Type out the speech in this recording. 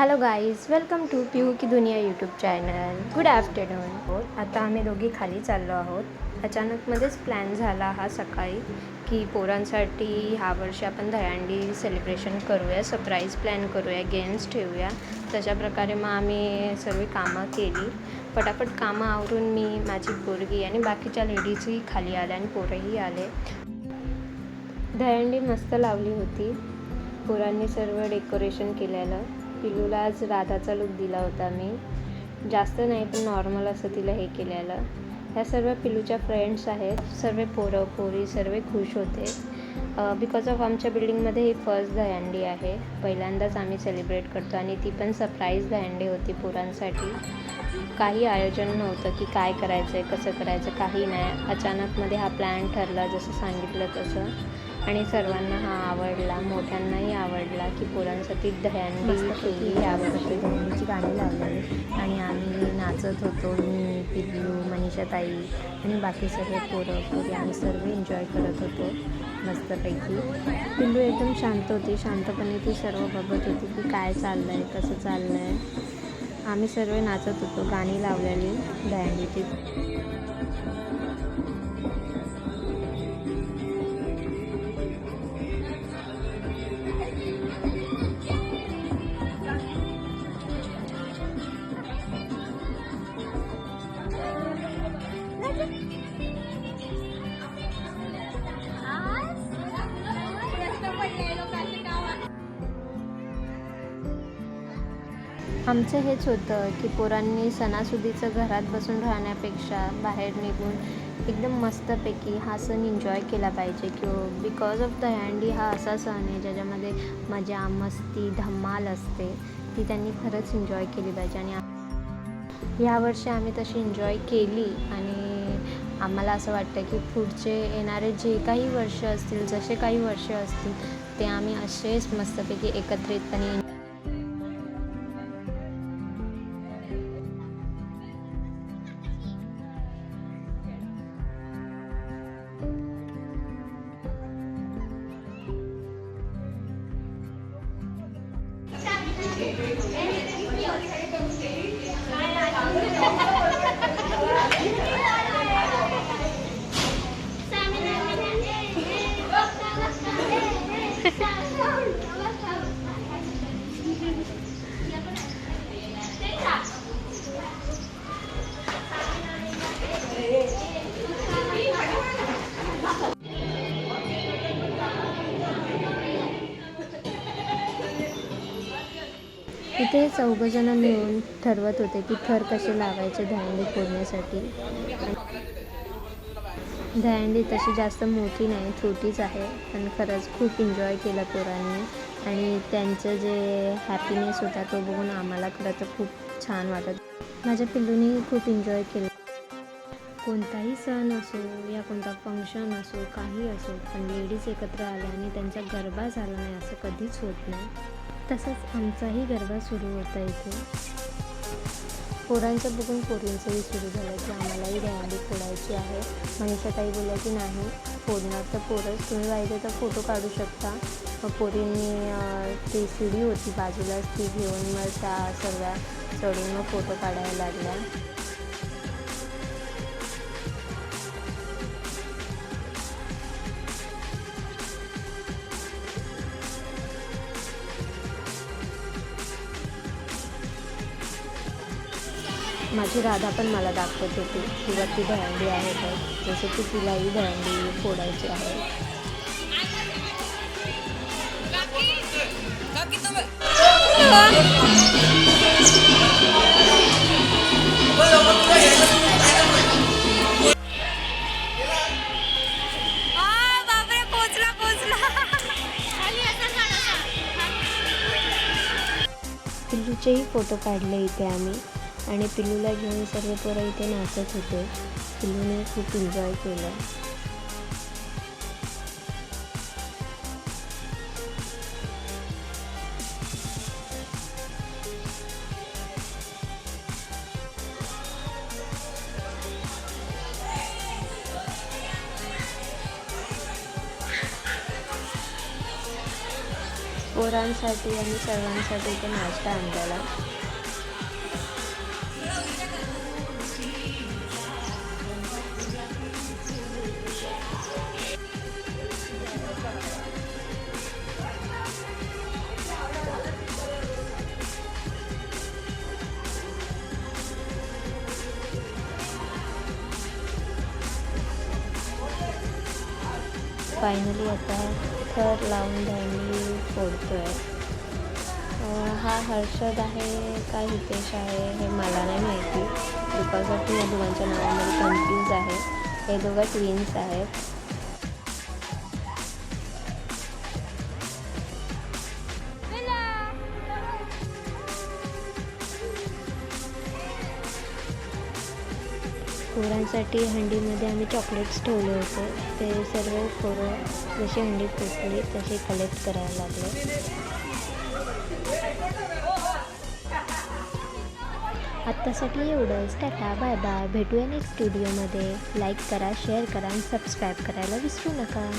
Hello guys welcome to Pihu की दुनिया YouTube channel good afternoon आता आम्ही दोघी खाली चाललो आहोत. अचानकमध्येच प्लॅन झाला हा सकाळी की पोरांसाठी ह्या वर्षी आपण दहीहंडी सेलिब्रेशन करूया सरप्राईज प्लॅन करूया गेम्स ठेवूया. तशाप्रकारे मग आम्ही सर्व कामं केली. पटापट कामं आवरून मी माझी पोरगी आणि बाकीच्या लेडीजही खाली आल्या आणि पोरंही आले. दहीहंडी मस्त लावली होती. पोरांनी सर्व डेकोरेशन केलेलं. पिलूला आज राधाचा लुक दिला होता मी. जास्त नाही पण नॉर्मल असं तिला हे केलेलं. ह्या सर्व पिलूच्या फ्रेंड्स आहेत. सर्व पोरं पोरी सर्व खुश होते. बिकॉज ऑफ आमच्या बिल्डिंगमध्ये ही फर्स्ट दहंडी आहे. पहिल्यांदाच आम्ही सेलिब्रेट करतो आणि ती पण सरप्राईज दहंडी होती पोरांसाठी. काही आयोजन नव्हतं की काय करायचं आहे कसं करायचं काही नाही. अचानकमध्ये हा प्लॅन ठरला जसं सांगितलं तसं. आणि सर्वांना हा आवडला मोठ्यांनाही आवडला की पोरांसाठी दह्यांडी ठेवली यावर्षी दह्यांडीची गाणी लावलेली. आणि आम्ही नाचत होतो मी पिल्लू मनीषाताई आणि बाकी सर्व पोरं पोरी आम्ही सर्व एन्जॉय करत होतो मस्तपैकी. पिल्लू एकदम शांत होती शांतपणे ती सर्व बघत होती की काय चाललं आहे कसं चाललं आहे आम्ही सर्व नाचत होतो गाणी लावलेली दह्यांडीची. आमचं हेच होतं की पोरांनी सणासुदीचं घरात बसून राहण्यापेक्षा बाहेर निघून एकदम मस्तपैकी हा सण एन्जॉय केला पाहिजे. किंवा बिकॉज ऑफ दहीहंडी हा असा सण आहे ज्याच्यामध्ये मजा मस्ती धमाल असते ती त्यांनी खरंच एन्जॉय केली पाहिजे. आणि यावर्षी आम्ही तशी एन्जॉय केली आणि आम्हाला असं वाटतं की पुढचे येणारे जे काही वर्ष असतील जसे काही वर्ष असतील ते आम्ही असेच मस्तपैकी एकत्रितपणे इथे चौघजणं मिळून ठरवत होते की थर कसे लावायचे दहीहंडी फोडण्यासाठी. दहीहंडी तशी जास्त मोठी नाही छोटीच आहे. पण खरंच खूप एन्जॉय केला पोरांनी. आणि त्यांचं जे हॅपीनेस होता तो बघून आम्हाला खरं तर खूप छान वाटत. माझ्या पिल्लूनी खूप एन्जॉय केलं. कोणताही सण असो या कोणता फंक्शन असो काही असो पण लेडीज एकत्र आल्या आणि त्यांचा गरबा झाला नाही असं कधीच होत नाही. तसंच आमचाही गरबा सुरू होता इथे. पोरांचं बघून पोरींचंही सुरू झालं की आम्हालाही दहीहंडी फोडायची आहे. मनीषाताई बोलल्या की नाही फोडणार तर पोरच तुम्ही पाहिजे तर फोटो काढू शकता. मग पोरींनी ती सीडी होती बाजूलाच ती घेऊन मग त्या सगळ्या चढून मग फोटो काढायला लागल्या. माझी राधा पण मला दाखवत होती. किंवा ती दहीहंडी आहे तर जसं की तिलाही दहीहंडी फोडायची आहे. पिल्लूचेही फोटो काढले इथे आम्ही. आणि पिल्लूला घेऊन सर्व पोरं इथे नाचत होते. पिल्लूने खूप एन्जॉय केला. पोरांसाठी आणि सर्वांसाठी इथे नाश्ता आणलेला. फायनली आता थर लावून धान्य फोडतो आहे हा हर्षद आहे का हितेश आहे हे मला नाही माहिती. बिकॉज मी या दोघांच्या नावामध्ये कन्फ्यूज आहे. हे दोघं ट्विन्स आहेत. पोरांसाठी हंडीमध्ये आम्ही चॉकलेट्स ठेवले होते. ते सर्व पोरं जशी हंडी फुटली तसे कलेक्ट करायला लागले. आत्तासाठी एवढंच. Tata bye bye. भेटूया नेक्स्ट स्टुडिओमध्ये लाईक करा शेअर करा आणि सबस्क्राईब करायला विसरू नका.